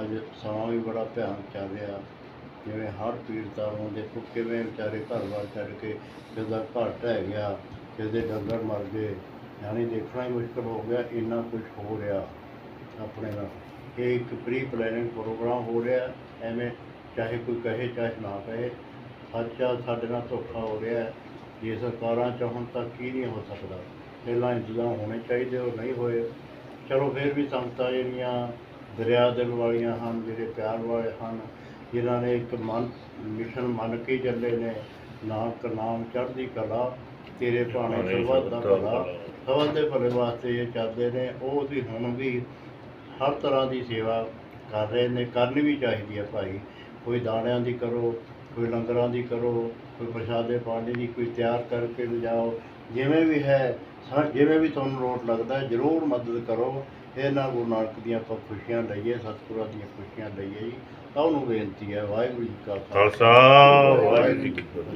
ਅੱਜ ਸਮਾਂ ਵੀ ਬੜਾ ਭਿਆਨਕ ਚੱਲ ਰਿਹਾ ਜਿਵੇਂ ਹਰ ਪੀੜਤਾਂ ਨੂੰ ਦੇਖੋ, ਕਿਵੇਂ ਵਿਚਾਰੇ ਘਰ-ਬਾਰ ਛੱਡ ਕੇ ਕਿਸੇ ਦਾ ਘਰ ਢਹਿ ਗਿਆ ਕਿਸੇ ਡੰਗਰ ਮਰ ਗਏ। ਯਾਨੀ ਦੇਖਣਾ ਹੀ ਮੁਸ਼ਕਲ ਹੋ ਗਿਆ, ਇੰਨਾ ਕੁਝ ਹੋ ਰਿਹਾ ਆਪਣੇ ਨਾਲ। ਇਹ ਇੱਕ ਪ੍ਰੀ ਪਲੈਨਿੰਗ ਪ੍ਰੋਗਰਾਮ ਹੋ ਰਿਹਾ, ਐਵੇਂ ਚਾਹੇ ਕੋਈ ਕਹੇ, ਚਾਹੇ ਨਾ ਕਹੇ। ਸੱਚਾ ਸਾਡੇ ਨਾਲ ਧੋਖਾ ਹੋ ਰਿਹਾ। ਜੇ ਸਰਕਾਰਾਂ ਚਾਹਣ ਤਾਂ ਕੀ ਨਹੀਂ ਹੋ ਸਕਦਾ? ਪਹਿਲਾਂ ਇੰਤਜ਼ਾਮ ਹੋਣੇ ਚਾਹੀਦੇ ਉਹ ਨਹੀਂ ਹੋਏ। ਚਲੋ ਫਿਰ ਵੀ ਸੰਗਤਾਂ ਜਿਹੜੀਆਂ ਦਰਿਆ ਦਿਲ ਵਾਲੀਆਂ ਹਨ ਜਿਹੜੇ ਪਿਆਰ ਵਾਲੇ ਹਨ ਜਿਨ੍ਹਾਂ ਨੇ ਇੱਕ ਮਨ ਮਿਸ਼ਨ ਮੰਨ ਕੇ ਚੱਲੇ ਨੇ ਨਾਨਕ ਨਾਮ ਚੜ੍ਹਦੀ ਕਲਾ ਤੇਰੇ ਭਾਣੇ ਸਰਬੱਤ ਦਾ ਭਲਾ ਸਭਾ ਦੇ ਭਲੇ ਵਾਸਤੇ ਇਹ ਚੱਲਦੇ ਨੇ ਉਹ ਵੀ ਹੁਣ ਵੀ ਹਰ ਤਰ੍ਹਾਂ ਦੀ ਸੇਵਾ ਕਰ ਰਹੇ ਨੇ ਕਰਨੀ ਵੀ ਚਾਹੀਦੀ ਹੈ ਭਾਈ। ਕੋਈ ਦਾਣਿਆਂ ਦੀ ਕਰੋ ਕੋਈ ਲੰਗਰਾਂ ਦੀ ਕਰੋ ਕੋਈ ਪ੍ਰਸ਼ਾਦੇ ਪਾਣੀ ਦੀ ਕੋਈ ਤਿਆਰ ਕਰਕੇ ਲਿਜਾਓ। ਜਿਵੇਂ ਵੀ ਹੈ ਜਿਵੇਂ ਵੀ ਤੁਹਾਨੂੰ ਲੋੜ ਲੱਗਦਾ ਜ਼ਰੂਰ ਮਦਦ ਕਰੋ। ਇਹਨਾਂ ਗੁਰੂ ਨਾਨਕ ਦੀਆਂ ਆਪਾਂ ਖੁਸ਼ੀਆਂ ਲਈਏ, ਸਤਿਗੁਰਾਂ ਦੀਆਂ ਖੁਸ਼ੀਆਂ ਲਈਏ ਜੀ। ਤਾਂ ਉਹਨੂੰ ਬੇਨਤੀ ਹੈ, ਵਾਹਿਗੁਰੂ ਜੀ ਕਾ ਖਾਲਸਾ, ਵਾਹਿਗੁਰੂ ਜੀ ਕੀ ਫਤਿਹ।